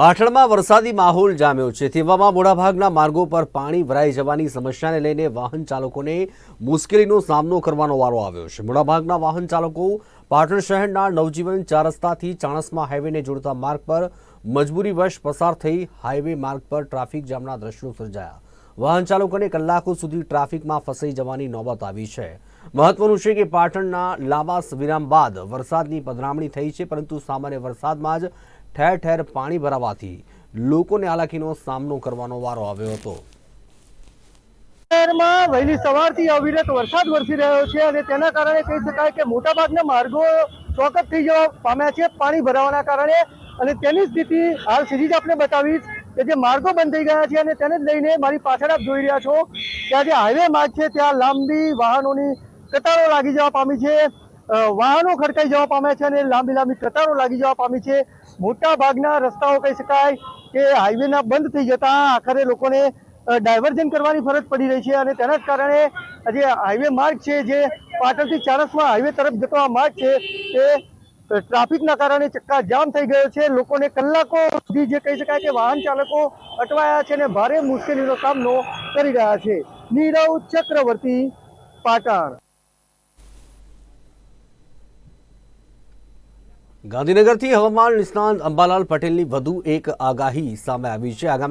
પાટણમાં વરસાદી માહોલ જામ્યો છે. તેવામાં મોટાભાગના માર્ગો પર પાણી ભરાઈ જવાની સમસ્યાને લઈને વાહન ચાલકોને મુશ્કેલીનો સામનો કરવાનો વારો આવ્યો છે. મોટાભાગના વાહન ચાલકો પાટણ શહેરના નવજીવન ચાર રસ્તાથી ચાણસમાં હાઈવેને જોડતા માર્ગ પર મજબૂરીવશ પસાર થઈ હાઈવે માર્ગ પર ટ્રાફિક જામના દ્રશ્યો સર્જાયા. વાહન ચાલકોને કલાકો સુધી ટ્રાફિકમાં ફસાઈ જવાની નોબત આવી છે. મહત્વનું છે કે પાટણના લાંબા વિરામ બાદ વરસાદની પધરામણી થઈ છે, પરંતુ સામાન્ય વરસાદમાં જ ઠેર ઠેર પાણી ભરાવાથી લોકોને હાલાકીનો સામનો કરવાનો વારો આવ્યો હતો. શહેરમાં વહેલી સવારથી અવિરત વરસાદ વરસી રહ્યો છે અને તેના કારણે કહી શકાય કે મોટાભાગના માર્ગો ચોકટ થઈ જવા પામ્યા છે પાણી ભરાવાના કારણે અને તેની સ્થિતિ હાલ સીધી જ આપને બતાવીશ કે જે માર્ગો બંધ થઈ ગયા છે અને તેને જ લઈને મારી પાછળ આપ જોઈ રહ્યા છો આ જે હાઈવે માર્ગ છે, ત્યાં લાંબી વાહનોની કતારો લાગી જવા પામી છે. વાહનો ખડકાઈ જવા પામ્યા છે અને લાંબી લાંબી કતારો લાગી જવા પામી છે. મોટા ભાગના રસ્તાઓ કહી શકાય કે હાઈવેના બંધ થઈ જતા આખરે લોકોને ડાયવર્ઝન કરવાની ફરજ પડી રહી છે અને તેના જ કારણે જે હાઈવે માર્ગ છે જે પાટણથી ચારસમાં હાઈવે તરફ જતો આ માર્ગ છે તે ટ્રાફિકના કારણે ચક્કા જામ થઈ ગયો છે. લોકોને કલાકો સુધી જે કહી શકાય કે વાહન ચાલકો અટવાયા છે અને ભારે મુશ્કેલીનો સામનો કરી રહ્યા છે. નીરવ ચક્રવર્તી, પાટણ. ગાંધીનગરથી હવામાન નિષ્ણાંત અંબાલાલ પટેલની વધુ એક આગાહી સામે આવી છે. આગામી